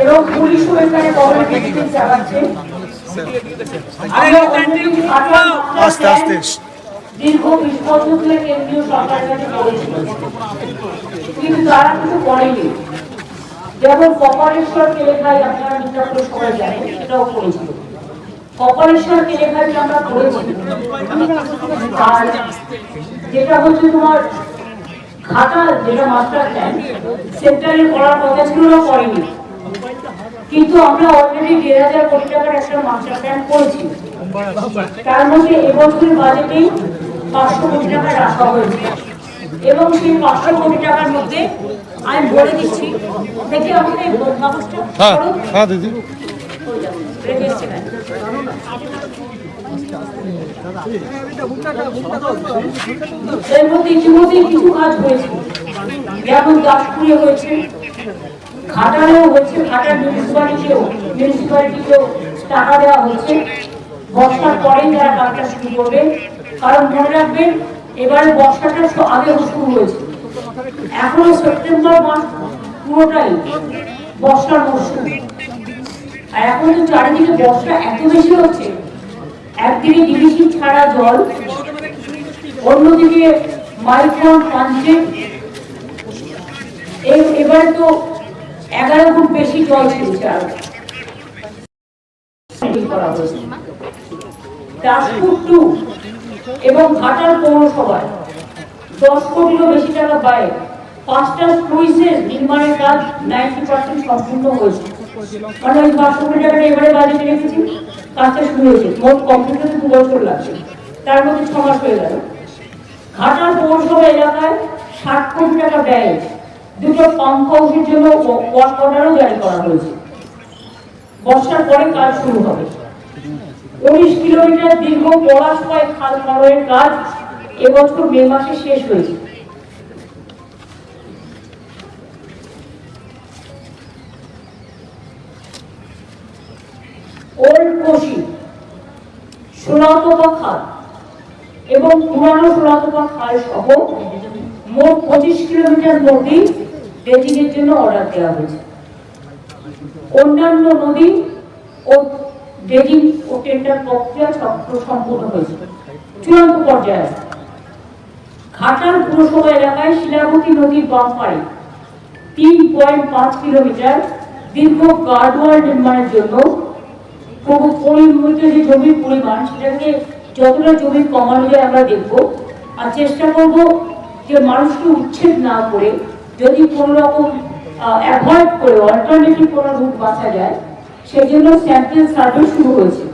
এবং পুলিশও দীর্ঘ বিশ কেন্দ্রীয় সরকারের কিন্তু তারা কিছু করেনি যেমন কপালেশ্বর কেলেখাই আপনারা করে সবাই জানেন সেটাও করেছিল কপালেশ্বর কেলেখাই আমরা করেছি? যেটা হচ্ছে তোমার খাতা, যেটা মাস্টার প্ল্যান, সেন্টারে করার কথা করেনি কিন্তু আমরা অলরেডি দেড় হাজার কোটি টাকার একটা মাস্টার প্ল্যান করেছি। তার মধ্যে এবছরের বাজেটেই পাঁচশো কোটি টাকা রাখা হয়েছে। এবং সেই পাঁচশো কোটি টাকার মধ্যে আমি বলে দিচ্ছি। দেখি এই কাগজটা হ্যাঁ হ্যাঁ দিদি। এর মধ্যে ইতিমধ্যেই কিছু কাজ হয়েছে। যেমন দাসপুরে হয়েছে হয়েছে ঘাটাল মিউনিসিপালিটিও মিউনিসিপালিটিকেও টাকা দেওয়া হচ্ছে। বর্ষার পরেই তারা কাজটা শুরু করবে। কারণ মনে রাখবেন এবারে বর্ষাটা আগে শুরু হয়েছে এখনও সেপ্টেম্বর মাস পুরোটাই বর্ষার মরশুম। আর এখন তো চারিদিকে বর্ষা এত বেশি হচ্ছে, একদিকে ডিবিসি ছাড়া জল, অন্যদিকে মাইক্রন পাঞ্চে এবারে তো এগারো ফুট বেশি জল ছেড়েছে আরও হয়েছে। টু এবং পৌরসভায় দশ কোটিরও বেশি টাকা ব্যয়ে পাঁচটা স্লুইসের নির্মাণের কাজ নাইনটি পার্সেন্ট সম্পূর্ণ হয়েছে। মানে ওই পাঁচশো কোটি টাকাটা এবারে বাজেটে রেখেছি, কাজটা শুরু হয়েছে। মোট কম্পিউটারে দু বছর লাগছে। তার মধ্যে ছ মাস হয়ে গেল। ঘাটাল পৌরসভা এলাকায় ষাট কোটি টাকা ব্যয় দুটো পাম্প হাউসের জন্য ওয়ার্ক অর্ডারও জারি করা হয়েছে। বর্ষার পরে কাজ শুরু হবে। উনিশ কিলোমিটার দীর্ঘ পলাশময় খাল খননের কাজ এবছর মে মাসে শেষ হয়েছে। এবং পুরানো সোনাতপা খাল সহ মোট পঁচিশ কিলোমিটার নদী ড্রেজিংয়ের জন্য অর্ডার দেওয়া হয়েছে। অন্যান্য নদী ও ড্রেজিং ও টেন্ডার প্রক্রিয়া সম- সম্পূর্ণ হয়েছে চূড়ান্ত পর্যায়ে আছে। ঘাটাল পুরসভা এলাকায় শিলাবতী নদীর বাম পাড়ে তিন পয়েন্ট পাঁচ কিলোমিটার দীর্ঘ গার্ডওয়াল নির্মাণের জন্য পরিমিত যে জমির পরিমাণ, সেটাকে যতটা জমি কমানো যায় আমরা দেখব আর চেষ্টা করব যে মানুষকে উচ্ছেদ না করে যদি কোনো রকম অ্যাভয়েড করে অল্টারনেটিভ কোনো রুট বাঁচা যায় সেই জন্য স্যাম্পল সার্ভে শুরু হয়েছে।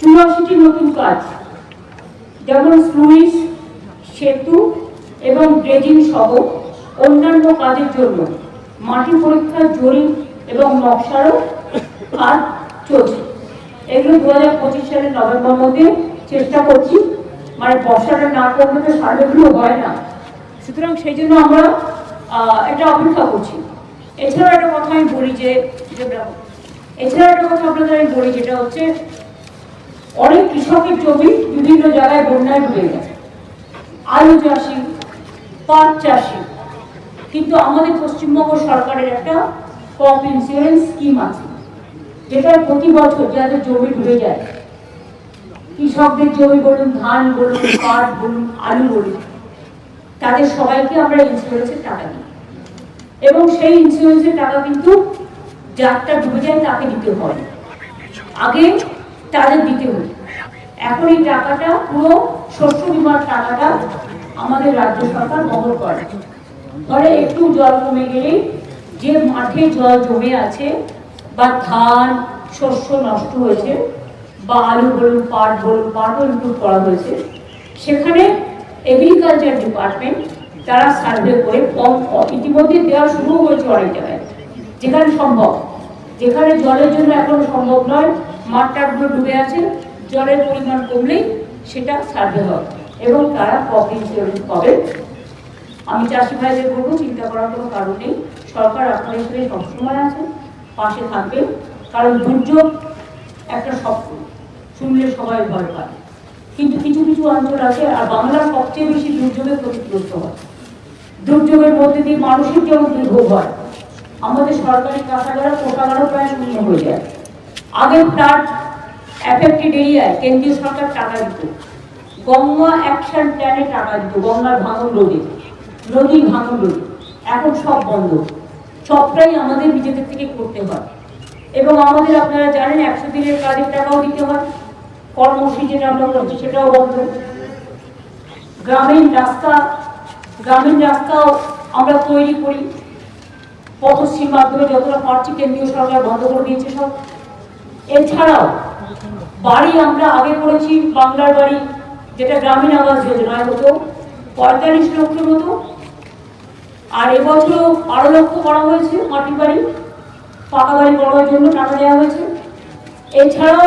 চুরাশিটি নতুন কাজ, যেমন স্লুইস, সেতু এবং ড্রেজিং সহ অন্যান্য কাজের জন্য মাটি পরীক্ষার জরিপ এবং নকশারও কাজ চলছে। এগুলো দু হাজার পঁচিশ সালের নভেম্বর মধ্যে চেষ্টা করছি মানে বর্ষাটা না করলে তো সার্ভেগুলো হয় না। সুতরাং সেই জন্য আমরা এটা অপেক্ষা করছি। এছাড়াও একটা কথা আমি বলি যে যেটা হচ্ছে অনেক কৃষকের জমি বিভিন্ন জায়গায় বন্যায় ডুবে গেছে। আলু চাষি, পাট চাষি, কিন্তু আমাদের পশ্চিমবঙ্গ সরকারের একটা ক্রপ ইন্স্যুরেন্স স্কিম আছে, যেটা প্রতি বছর যাদের জমি ডুবে যায়, কৃষকদের জমি বলুন, ধান বলুন, পাট বলুন, আলু বলুন, তাদের সবাইকে আমরা ইন্স্যুরেন্সের টাকা দিই। এবং সেই ইন্স্যুরেন্সের টাকা কিন্তু যারটা ডুবে যায়, তাকে দিতে হয়। আগে তাদের দিতে হতো। এখন এই টাকাটা, পুরো শস্য বিমার টাকাটা আমাদের রাজ্য সরকার বহন করে। ফলে একটু জল কমে গেলেই যে মাঠে জল জমে আছে বা ধান, শস্য নষ্ট হয়েছে বা আলু বলুন, পাট বলুন পাটও ইনক্লুড করা হয়েছে, সেখানে এগ্রিকালচার ডিপার্টমেন্ট তারা সার্ভে করে ইতিমধ্যে দেওয়া শুরু হয়েছে অনেক জায়গায় যেখানে সম্ভব। যেখানে জলের জন্য এখন সম্ভব নয় মাঠটাগুলো ডুবে আছে, জলের পরিমাণ কমলেই সেটা সার্ভে হবে এবং তারা ক্রপ ইন্স্যুরেন্স পাবে আমি চাষি ভাইদের বলব, চিন্তা করার কোনো কারণ নেই। সরকার আপনার সাথে সবসময় আছে, পাশে থাকবেন কারণ দুর্যোগ একটা শব্দ শুনলে সবাই ভয় পায়। কিন্তু কিছু কিছু অঞ্চল আছে, আর বাংলা সবচেয়ে বেশি দুর্যোগে ক্ষতিগ্রস্ত হয়। দুর্যোগের মধ্যে দিয়ে মানুষের যেমন দুর্ভোগ হয় আমাদের সরকারি কাঁচাগারা কোটাগারও প্রায় শূন্য হয়ে যায়। আগে ফ্লাড অ্যাফেক্টেড এরিয়ায় কেন্দ্রীয় সরকার টাকা দিত। গঙ্গা অ্যাকশন প্ল্যানে টাকা দিত, গঙ্গার ভাঙন রোধে। নদীর ভাঙন রোধে। এখন সব বন্ধ। সবটাই আমাদের নিজেদের থেকে করতে হয়। এবং আমাদের আপনারা জানেন, একশো দিনের কাজের টাকাও দিতে হয়। কর্মসূচি যেটা আমরা করছি, সেটাও বন্ধ। গ্রামীণ রাস্তা, গ্রামীণ রাস্তাও আমরা তৈরি করি। পথশ্রীর মাধ্যমে যতটা পারছি কেন্দ্রীয় সরকার বন্ধ করে দিয়েছে সব। এছাড়াও, বাড়ি আমরা আগে করেছি বাংলার বাড়ি, যেটা গ্রামীণ আবাস যোজনায় হতো পঁয়তাল্লিশ লক্ষের মতো। আর এবছরও বারো লক্ষ করা হয়েছে মাটির বাড়ি, পাকা বাড়ি করার জন্য টাকা দেওয়া হয়েছে। এছাড়াও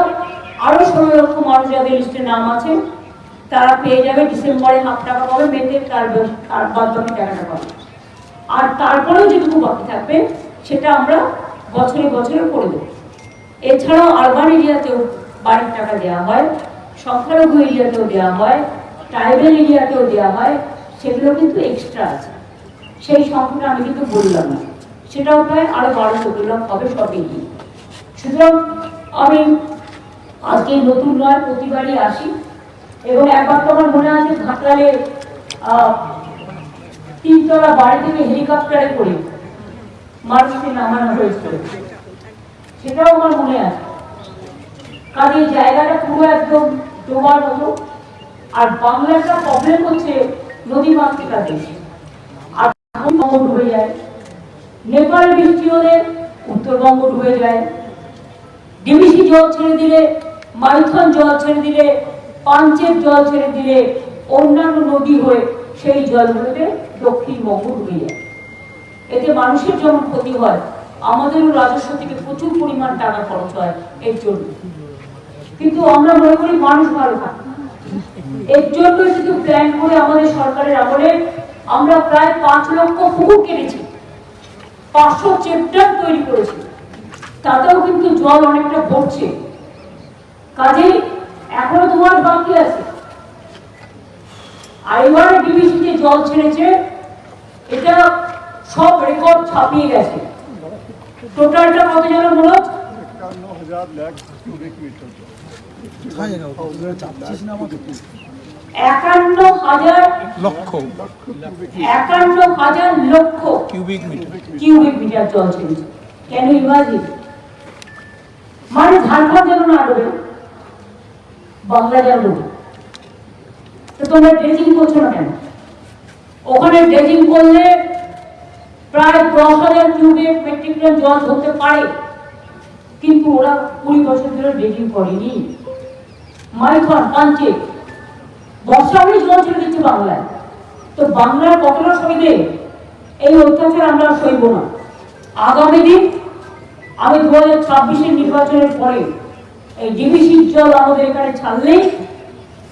আরও ষোলো লক্ষ মানুষ যাদের লিস্টে নাম আছে, তারা পেয়ে যাবে ডিসেম্বরে হাফ টাকা পাবে মেতে তার তার বাদ টাকাটা পাবে। আর তারপরেও যেটুকু বাকি থাকবে, সেটা আমরা বছরে বছরে করে দেবো। এছাড়াও আরবান এরিয়াতেও বাড়ির টাকা দেওয়া হয়, সংখ্যালঘু এরিয়াতেও দেওয়া হয় ট্রাইবেল এরিয়াতেও দেওয়া হয়, সেগুলো কিন্তু এক্সট্রা আছে। সেই সংখ্যাটা আমি কিন্তু বললাম না। সেটাও প্রায় আরও বারো চোদ্দ লাখ হবে সব এগিয়ে সুতরাং আমি আজকে নতুন নয়, প্রতিবারই আসি। এবং একবার তো আমার মনে আছে ঘাটালে তিনতলা বাড়ি থেকে হেলিকপ্টারে করে মানুষকে নামানো হয়েছিল সেটাও আমার মনে আছে। এই জায়গাটা পুরো একদম ডোবার মতো। আর বাংলাটা প্রবলেম হচ্ছে, নদী মাতৃকা দেশ। আর ডুবে যায়, নেপাল বৃষ্টি হলে উত্তরবঙ্গ ডুবে যায়। ডিবিসি জল ছেড়ে দিলে মাইথন জল ছেড়ে দিলে পাঞ্চের জল ছেড়ে দিলে অন্যান্য নদী হয়ে সেই জলগুলোতে দক্ষিণবঙ্গ ডুবে যায় এতে মানুষের যেমন ক্ষতি হয়, আমাদেরও রাজস্ব থেকে প্রচুর পরিমাণ টাকা খরচ হয় এর জন্য। কিন্তু আমরা মনে করি মানুষ ভালো থাকে। এর জন্য শুধু প্ল্যান করে আমাদের সরকারের আমলে আমরা প্রায় পাঁচ লক্ষ পুকুর কেটেছি। পাঁচশো চেপ্টার তৈরি করেছি। তাতেও কিন্তু জল অনেকটা ভরছে। কাজেই এখনও তোমার বাকি আছে। এবারে ডিবিসি যে জল ছেড়েছে এটা সব রেকর্ড ছাপিয়ে গেছে। টোটালটা কত যেন হচ্ছে একান্ন হাজার লাখ কিউবিক মিটার জল। কোথায় জায়গা ওটা চাপছিস না আমাকে একান্ন হাজার লক্ষ। লক্ষ একান্ন হাজার লক্ষ কিউবিক মিটার কিউবিক মিটার জল ছেড়েছে। কেন ইমাজিন মানে ঝাড়খণ্ড যেন না ডোবে বাংলা যেন ডোবে। তোমরা ড্রেজিং করছ না কেন? ওখানে ড্রেজিং করলে প্রায় দশ হাজার কিউবিক মেট্রিক টন জল ধরতে পারে। কিন্তু ওরা কুড়ি বছর ধরে ড্রেজিং করেনি। মাইথন পাঞ্চে বর্ষা জল ছেড়ে দিচ্ছে বাংলায়। তো বাংলার কতটা সইবে এই অত্যাচার আমরা সইব না। আগামী দিন, আমি দু হাজার নির্বাচনের পরে এই ডিবিসির জল আমাদের এখানে ছাড়লেই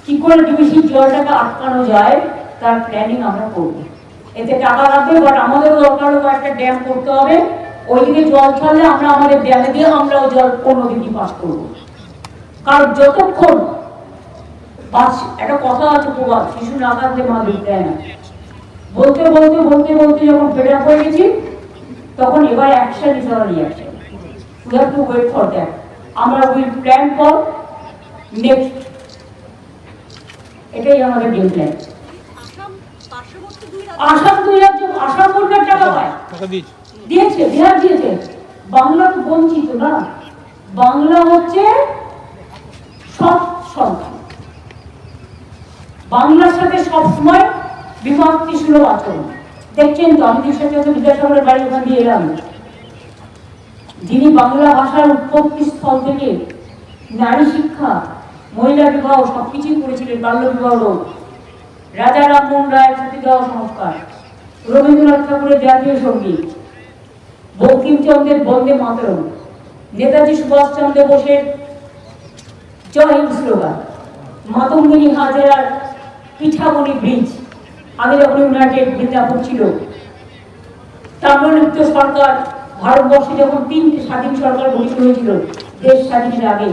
কি করে ডিবিসির জলটাকে আটকানো যায়, তার প্ল্যানিং আমরা করব। এতে টাকা লাগবে বাট আমাদেরও দরকার হবে একটা ড্যাম করতে হবে। ওইদিকে জল ছাড়লে আমরা আমাদের ড্যামে দিয়ে আমরাও জল অন্য দিকে পাস করব। কারণ যতক্ষণ বাস, একটা কথা আছে প্রবাদ, শিশু না কাঁদলে মা দেয় না। বলতে বলতে বলতে বলতে যখন ফেড হয়ে গেছি, তখন এবার action is our reaction we have to wait for that আমরা উইল প্ল্যান ফর নেক্সট এটাই আমাদের গেম প্ল্যান আসাম দুই রাজ্য আসাম সরকার টাকা পায় দিয়েছে। বিহার দিয়েছে। বাংলা তো বঞ্চিত না। বাংলা হচ্ছে সব সন্তান। বাংলার সাথে সবসময় বিভক্তি সুলভ আচরণ। দেখছেন তো আমি সাথে হয়তো বিদ্যাসাগরের বাড়ি ওখান দিয়ে এলাম। যিনি বাংলা ভাষার উৎপত্তি স্থল থেকে নারী শিক্ষা মহিলা বিবাহ সবকিছুই করেছিলেন, বাল্য বিবাহ রোধ রাজা রামমোহন রায়ের সতীদাহ সংস্কার। রবীন্দ্রনাথ ঠাকুরের জাতীয় সংগীত। বঙ্কিমচন্দ্রের বন্দে মাতরম। নেতাজি সুভাষচন্দ্র বোসের জয় হিন্দ স্লোগান। মাতঙ্গিনী হাজরার পিঠামণি ব্রিজ। আগে যখন ইউনাইটেড বৃন্দাবন ছিল। তাম্রলিপ্ত সরকার ভারতবর্ষে যখন তিনটি স্বাধীন সরকার গঠিত হয়েছিল, দেশ স্বাধীনের আগে।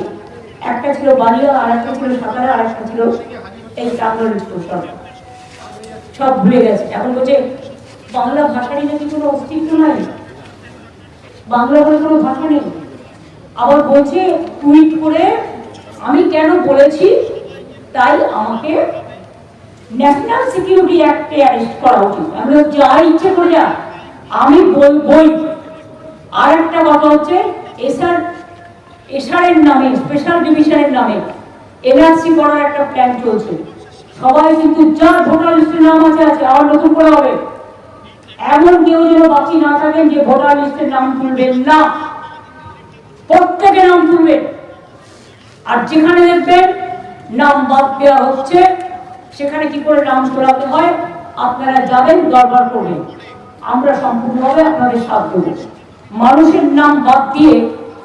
একটা ছিল বালিয়া আর একটা ছিল সাতারা আর একটা ছিল এই টাঙ্গল সরকার সব ভুলে গেছে। এখন বলছে, বাংলা ভাষারই নাকি কোনো অস্তিত্ব নাই? বাংলা বলে কোনো ভাষা নেই? আবার বলছে, টুইট করে আমি কেন বলেছি? তাই আমাকে ন্যাশনাল সিকিউরিটি অ্যাক্টে অ্যারেস্ট করা উচিত। আমি যা ইচ্ছে করে যা। আমি বলবই আর একটা কথা হচ্ছে এসআর এসআরের নামে স্পেশাল ডিভিশনের নামে। এনআরসি করার একটা প্ল্যান চলছে। সবাই কিন্তু যার ভোটার লিস্টের নাম আছে আছে, আবার নতুন করে হবে। এমন কেউ যেন বাকি না থাকেন যে ভোটার লিস্টের নাম তুলবেন না। প্রত্যেকে নাম তুলবেন। আর যেখানে দেখবেন নাম বাদ দেওয়া হচ্ছে, সেখানে কি করে নাম তোলাতে হয়, আপনারা যাবেন, দরবার করবেন। আমরা সম্পূর্ণভাবে আপনাদের সাথ দেব। মানুষের নাম বাদ দিয়ে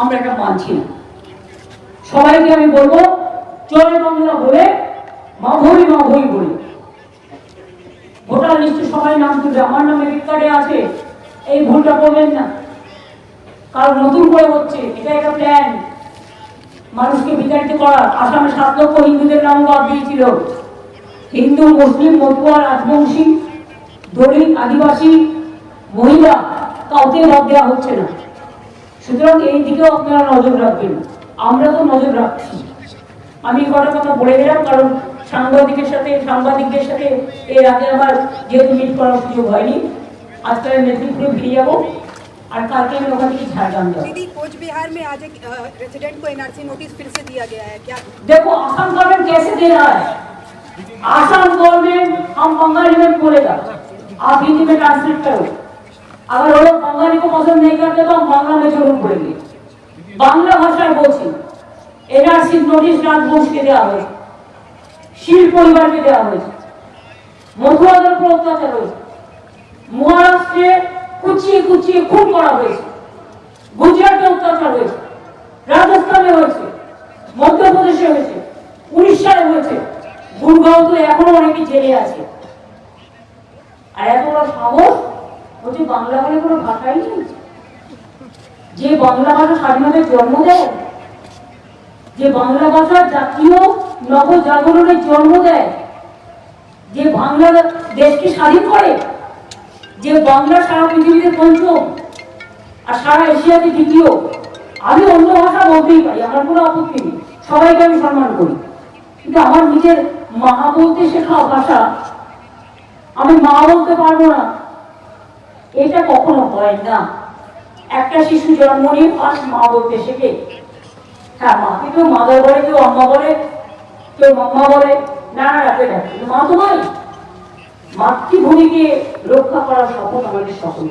আমরা এটা মানছি না। সবাইকে আমি বলব চলে বাংলা বলে মাভই মাভই বলি। ভোটার লিস্টে সবাই নাম তুলবে, আমার নামে কার্ডে আছে, এই ভুলটা করবেন না। কারণ নতুন করে হচ্ছে, এটা একটা প্ল্যান মানুষকে বিতাড়িত করা আসামে সাত লক্ষ হিন্দুদের নাম বাদ দিয়েছিল। হিন্দু, মুসলিম মতুয়া রাজবংশী, দলিত, আদিবাসী, মহিলা কাউকে বাদ দেওয়া হচ্ছে না। সুতরাং এই দিকেও আপনারা নজর রাখবেন আমরা তো নজর রাখছি আমি কটা কথা বলে দিলাম কারণ সাংবাদিকের সাথে সাংবাদিকদের সাথে এর আগে আমার যেহেতু মিট করার সুযোগ হয়নি আজকে আমি মেদিনীপুরে ফিরে যাবো আর কালকে আমি ওখান থেকে ঝাড়গ্রাম যাবো दीदी कोच बिहार में आज एक रेजिडेंट को एनआरसी नोटिस फिर से दिया गया है क्या देखो असम गवर्नमेंट कैसे दे रहा है असम गवर्नमेंट हम बंगाली में बोलेगा आप हिंदी में ट्रांसलेट करो আবার ওরা বাঙালিকে পছন্দ নেই করতে তো বাংলা মেজরুম করেনি। বাংলা ভাষায় বলছি এনআরসির নোটিশ রাজবংশকে দেওয়া হয়েছে, শিল পরিবারকে দেওয়া হয়েছে মধুয়াদের উপর অত্যাচার হয়েছে মহারাষ্ট্রে কুচিয়ে কুচিয়ে খুন করা হয়েছে, গুজরাটে অত্যাচার হয়েছে, রাজস্থানে হয়েছে, মধ্যপ্রদেশে হয়েছে, উড়িষ্যায় হয়েছে গুরগাঁও তো এখনও অনেকে জেলে আছে। আর এত বড় সাহস হচ্ছে বাংলা বলে কোনো ভাষাই নেই? যে বাংলা ভাষা স্বাধীনতার জন্ম দেয়, যে বাংলা ভাষা জাতীয় নবজাগরণের জন্ম দেয়, যে বাংলা দেশকে স্বাধীন করে, যে বাংলা সারা পৃথিবীতে পঞ্চম আর সারা এশিয়াতে দ্বিতীয় আমি অন্য ভাষা বলতেই পারি, আমার কোনো আপত্তি নেই। সবাইকে আমি সম্মান করি। কিন্তু আমার নিজের মা বলতে শেখা ভাষা আমি মা বলতে পারব না। এটা কখনো হয় না। একটা শিশু জন্ম নিয়ে ফার্স্ট মা বলতে শেখে। হ্যাঁ মাকে কেউ মাদার বলে কেউ আম্মা বলে কেউ মাম্মা বলে? না না রাখে না কিন্তু মা তো নয় মাতৃভূমিকে রক্ষা করার শপথ আমাদের সকল